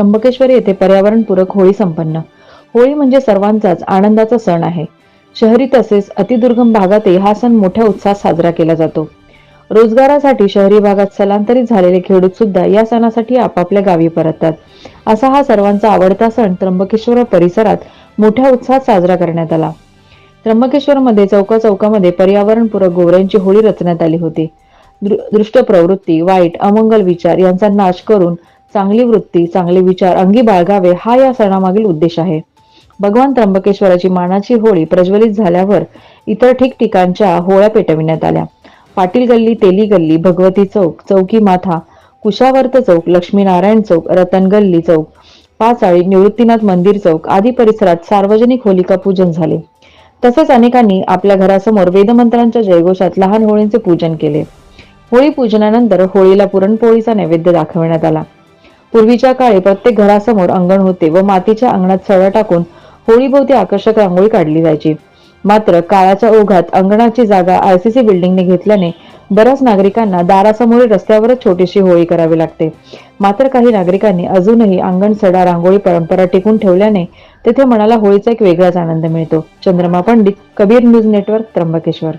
त्र्यंबकेश्वर येथे पर्यावरणपूरक होळी संपन्न. होळी म्हणजे सर्वांचाच आनंदाचा सण आहे. शहरी तसेच अतिदुर्गम भागातही हा सण मोठ्या उत्साहात साजरा केला जातो. रोजगारासाठी शहरी भागात स्थलांतरित झालेले खेडूत सुद्धा या सणासाठी आपापल्या गावी परततात. असा हा सर्वांचा आवडता सण त्र्यंबकेश्वर परिसरात मोठ्या उत्साहात साजरा करण्यात आला. त्र्यंबकेश्वरमध्ये चौका चौकामध्ये पर्यावरणपूरक गोवऱ्यांची होळी रचण्यात आली होती. दृष्ट प्रवृत्ती वाईट अमंगल विचार यांचा नाश करून चांगली वृत्ती चांगले विचार अंगी बाळगावे हा या सणामागील उद्देश आहे. भगवान त्र्यंबकेश्वराची मानाची होळी प्रज्वलित झाल्यावर इतर ठिकठिकाणच्या होळ्या पेटविण्यात आल्या. पाटील गल्ली तेली गल्ली भगवती चौक चौकी माथा कुशावर्त चौक लक्ष्मीनारायण चौक रतन गल्ली चौक पाचाळी निवृत्तीनाथ मंदिर चौक आदी परिसरात सार्वजनिक होलिका पूजन झाले. तसेच अनेकांनी आपल्या घरासमोर वेदमंत्रांच्या जयघोषात लहान होळींचे पूजन केले. होळी पूजनानंतर होळीला पुरणपोळीचा नैवेद्य दाखवण्यात आला. पूर्वीच्या काळी प्रत्येक घरासमोर अंगण होते व मातीच्या अंगणात सळा टाकून होळीभोवती आकर्षक रांगोळी काढली जायची. मात्र काळाच्या ओघात अंगणाची जागा आयसीसी बिल्डिंगने घेतल्याने बऱ्याच नागरिकांना दारासमोरील रस्त्यावरच छोटीशी होळी करावी लागते. मात्र काही नागरिकांनी अजूनही अंगण सडा रांगोळी परंपरा टिकून ठेवल्याने तेथे मनाला होळीचा एक वेगळाच आनंद मिळतो. Chandrama Pandit Kabir news network Trimbakeshwar.